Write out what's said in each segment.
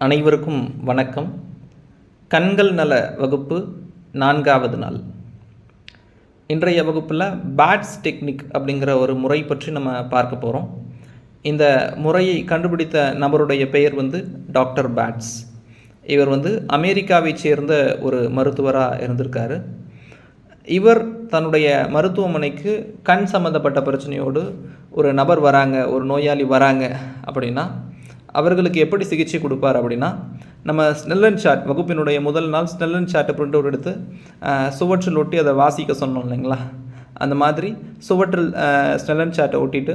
அனைவருக்கும் வணக்கம். கண்கள் நல வகுப்பு நான்காவது நாள். இன்றைய வகுப்பில் பேட்ஸ் டெக்னிக் அப்படிங்கிற ஒரு முறை பற்றி நம்ம பார்க்க போகிறோம் இந்த முறையை கண்டுபிடித்த நபருடைய பெயர் வந்து டாக்டர் பேட்ஸ் இவர் வந்து அமெரிக்காவைச் சேர்ந்த ஒரு மருத்துவராக இருந்திருக்காரு. இவர் தன்னுடைய மருத்துவமனைக்கு கண் சம்மந்தப்பட்ட பிரச்சனையோடு ஒரு நபர் வராங்க ஒரு நோயாளி வராங்க அப்படின்னா அவர்களுக்கு எப்படி சிகிச்சை கொடுப்பார் அப்படின்னா நம்ம ஸ்னெல்லன் சாட் வகுப்பினுடைய முதல் நாள் ஸ்னெல்லன் சாட்டை பிரிண்ட் அவுட் எடுத்து சுவற்றில் ஒட்டி அதை வாசிக்க சொன்னோம் இல்லைங்களா? அந்த மாதிரி சுவற்றில் ஸ்னெல்லன் சாட்டை ஒட்டிட்டு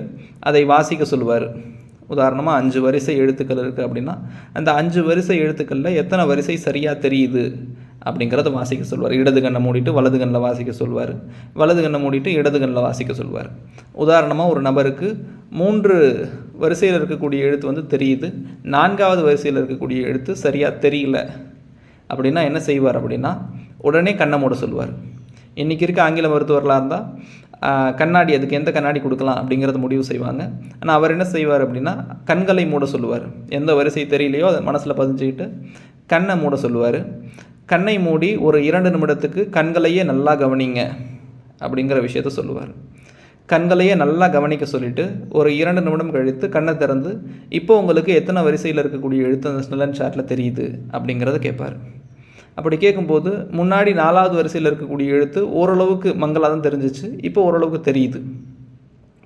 அதை வாசிக்க சொல்லுவார். உதாரணமாக அஞ்சு வரிசை எழுத்துக்கள் இருக்குது அப்படின்னா அந்த அஞ்சு வரிசை எழுத்துக்களில் எத்தனை வரிசை சரியாக தெரியுது? அப்படிங்கிறத வாசிக்க சொல்வார். இடது கண்ணை மூடிட்டு வலது கண்ணில் வாசிக்க சொல்வார். வலது கண்ணை மூடிட்டு இடது கண்ணில் வாசிக்க சொல்வார். உதாரணமாக ஒரு நபருக்கு மூன்று வரிசையில் இருக்கக்கூடிய எழுத்து வந்து தெரியுது. நான்காவது வரிசையில் இருக்கக்கூடிய எழுத்து சரியாக தெரியல. அப்படின்னா என்ன செய்வார் அப்படின்னா உடனே கண்ணை மூட சொல்லுவார் இன்றைக்கி இருக்க ஆங்கில மருத்துவர்களாக இருந்தால் கண்ணாடி அதுக்கு எந்த கண்ணாடி கொடுக்கலாம் அப்படிங்கிறத முடிவு செய்வாங்க. ஆனால் அவர் என்ன செய்வார் அப்படின்னா கண்களை மூட சொல்லுவார். எந்த வரிசை தெரியலையோ அதை மனசில் பதிஞ்சுக்கிட்டு கண்ணை மூட சொல்லுவார். கண்ணை மூடி ஒரு இரண்டு நிமிடத்துக்கு கண்களையே நல்லா கவனிங்க அப்படிங்கிற விஷயத்த சொல்லுவார். கண்களையே நல்லா கவனிக்க சொல்லிட்டு ஒரு இரண்டு நிமிடம் கழித்து கண்ணை திறந்து இப்போ உங்களுக்கு எத்தனை வரிசையில் இருக்கக்கூடிய எழுத்து அந்த ஸ்னெல்லன் சாட்டில் தெரியுது? அப்படிங்கிறத கேட்பார் அப்படி கேட்கும்போது முன்னாடி நாலாவது வரிசையில் இருக்கக்கூடிய எழுத்து ஓரளவுக்கு மங்களாக தான் தெரிஞ்சிச்சு இப்போ ஓரளவுக்கு தெரியுது.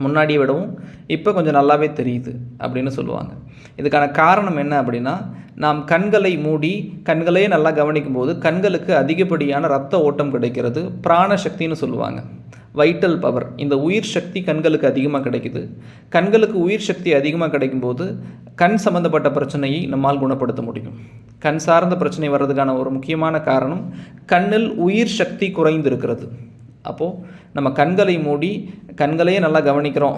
முன்னாடியை விடவும் இப்போ கொஞ்சம் நல்லாவே தெரியுது அப்படின்னு சொல்லுவாங்க. இதுக்கான காரணம் என்ன அப்படின்னா நாம் கண்களை மூடி கண்களையே நல்லா கவனிக்கும் போது கண்களுக்கு அதிகப்படியான ரத்த ஓட்டம் கிடைக்கிறது பிராண சக்தின்னு சொல்லுவாங்க. வைட்டல் பவர் இந்த உயிர் சக்தி கண்களுக்கு அதிகமாக கிடைக்குது. கண்களுக்கு உயிர் சக்தி அதிகமாக கிடைக்கும்போது கண் சம்மந்தப்பட்ட பிரச்சனையை நம்மால் குணப்படுத்த முடியும். கண் சார்ந்த பிரச்சனை வர்றதுக்கான ஒரு முக்கியமான காரணம் கண்ணில் உயிர் சக்தி குறைந்திருக்கிறது. அப்போது நம்ம கண்களை மூடி கண்களையே நல்லா கவனிக்கிறோம்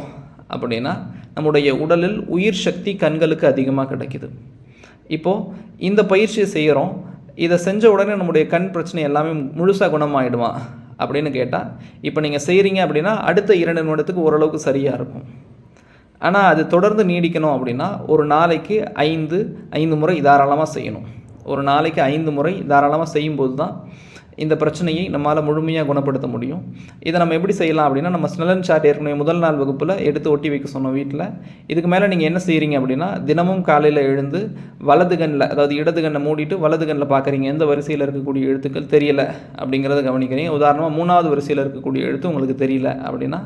அப்படின்னா நம்முடைய உடலில் உயிர் சக்தி கண்களுக்கு அதிகமாக கிடைக்குது. இப்போது இந்த பயிற்சியை செய்கிறோம் இதை செஞ்ச உடனே நம்முடைய கண் பிரச்சனை எல்லாமே முழுசாக குணமாயிடுமா அப்படின்னு கேட்டால் இப்போ நீங்கள் செய்கிறீங்க அப்படின்னா அடுத்த இரண்டு நிமிடத்துக்கு ஓரளவுக்கு சரியாக இருக்கும். ஆனால் அது தொடர்ந்து நீடிக்கணும் அப்படின்னா ஒரு நாளைக்கு ஐந்து ஐந்து முறை தாராளமாக செய்யணும். ஒரு நாளைக்கு ஐந்து முறை தாராளமாக செய்யும்போது தான் இந்த பிரச்சனையை நம்மால் முழுமையாக குணப்படுத்த முடியும். இதை நம்ம எப்படி செய்யலாம் அப்படின்னா நம்ம ஸ்னெல்லன் சார்ட் ஏற்கனவே முதல் நாள் வகுப்பில் எடுத்து ஒட்டி வைக்க சொன்னோம் வீட்டில் இதுக்கு மேலே நீங்கள் என்ன செய்கிறீங்க அப்படின்னா தினமும் காலையில் எழுந்து வலது கண்ணில் அதாவது இடது கண்ணை மூடிட்டு வலது கண்ணில் பார்க்குறீங்க எந்த வரிசையில் இருக்கக்கூடிய எழுத்துக்கள் தெரியல அப்படிங்கிறத கவனிக்கிறீங்க. உதாரணமாக மூணாவது வரிசையில் இருக்கக்கூடிய எழுத்து உங்களுக்கு தெரியல அப்படின்னா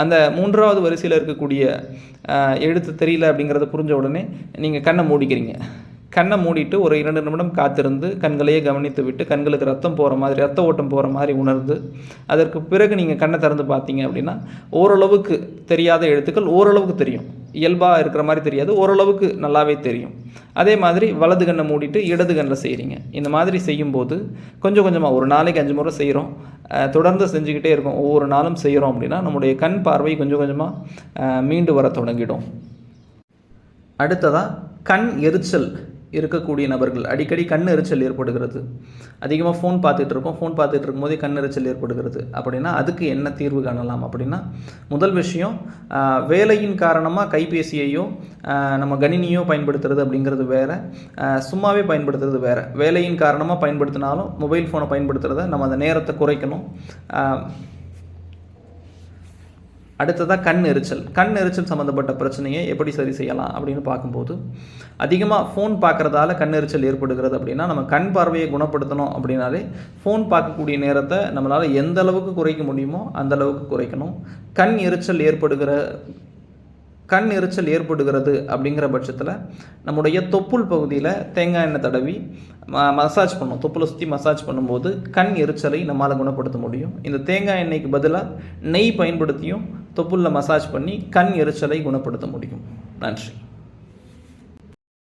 அந்த மூன்றாவது வரிசையில் இருக்கக்கூடிய எழுத்து தெரியல அப்படிங்கிறத புரிஞ்ச உடனே நீங்கள் கண்ணை மூடிக்கிறீங்க. கண்ணை மூடிட்டு ஒரு இரண்டு நிமிடம் காத்திருந்து கண்களையே கவனித்து விட்டு கண்களுக்கு ரத்தம் போகிற மாதிரி ரத்த ஓட்டம் போகிற மாதிரி உணர்ந்து அதற்கு பிறகு நீங்கள் கண்ணை திறந்து பார்த்தீங்க அப்படின்னா ஓரளவுக்கு தெரியாத எழுத்துக்கள் ஓரளவுக்கு தெரியும். இயல்பாக இருக்கிற மாதிரி தெரியாது ஓரளவுக்கு நல்லாவே தெரியும். அதே மாதிரி வலது கண்ணை மூடிட்டு இடது கண்ணில் செய்கிறீங்க இந்த மாதிரி செய்யும்போது கொஞ்சம் கொஞ்சமாக ஒரு நாளைக்கு அஞ்சு முறை செய்கிறோம் தொடர்ந்து செஞ்சுக்கிட்டே இருக்கோம் ஒவ்வொரு நாளும் செய்கிறோம் அப்படின்னா நம்முடைய கண் பார்வை கொஞ்சம் கொஞ்சமாக மீண்டு வர தொடங்கிடும். அடுத்ததாக கண் எரிச்சல். இருக்கக்கூடிய நபர்கள். அடிக்கடி கண் எரிச்சல் ஏற்படுகிறது. அதிகமாக ஃபோன் பார்த்துட்டு இருக்கோம். ஃபோன் பார்த்துட்டு இருக்கும்போதே கண் எரிச்சல் ஏற்படுகிறது. அப்படின்னா அதுக்கு என்ன தீர்வு காணலாம்? அப்படின்னா முதல் விஷயம் வேலையின் காரணமாக கைபேசியையோ நம்ம கணினியோ பயன்படுத்துறது அப்படிங்கிறது வேற. சும்மாவே பயன்படுத்துறது வேற. வேலையின் காரணமாக பயன்படுத்தினாலும் மொபைல் ஃபோனை பயன்படுத்துறத நம்ம அந்த நேரத்தை குறைக்கணும். அடுத்ததாக கண் எரிச்சல். கண் எரிச்சல் சம்மந்தப்பட்ட பிரச்சனையை எப்படி சரி செய்யலாம் அப்படின்னு பார்க்கும்போது அதிகமாக ஃபோன் பார்க்குறதால கண் எரிச்சல் ஏற்படுகிறது அப்படின்னா நம்ம கண் பார்வையை குணப்படுத்தணும் அப்படின்னாலே ஃபோன் பார்க்கக்கூடிய நேரத்தை நம்மளால் எந்த அளவுக்கு குறைக்க முடியுமோ அந்த அளவுக்கு குறைக்கணும். கண் எரிச்சல் ஏற்படுகிற கண் எரிச்சல் ஏற்படுகிறது அப்படிங்கிற பட்சத்தில் நம்முடைய தொப்புள் பகுதியில் தேங்காய் எண்ணெய் தடவி ம- மசாஜ் பண்ணும் தொப்புளை சுற்றி மசாஜ் பண்ணும்போது கண் எரிச்சலை நம்மால் குணப்படுத்த முடியும். இந்த தேங்காய் எண்ணெய்க்கு பதிலாக நெய் பயன்படுத்தியும் தொப்புளில் மசாஜ் பண்ணி கண் எரிச்சலை குணப்படுத்த முடியும். நன்றி.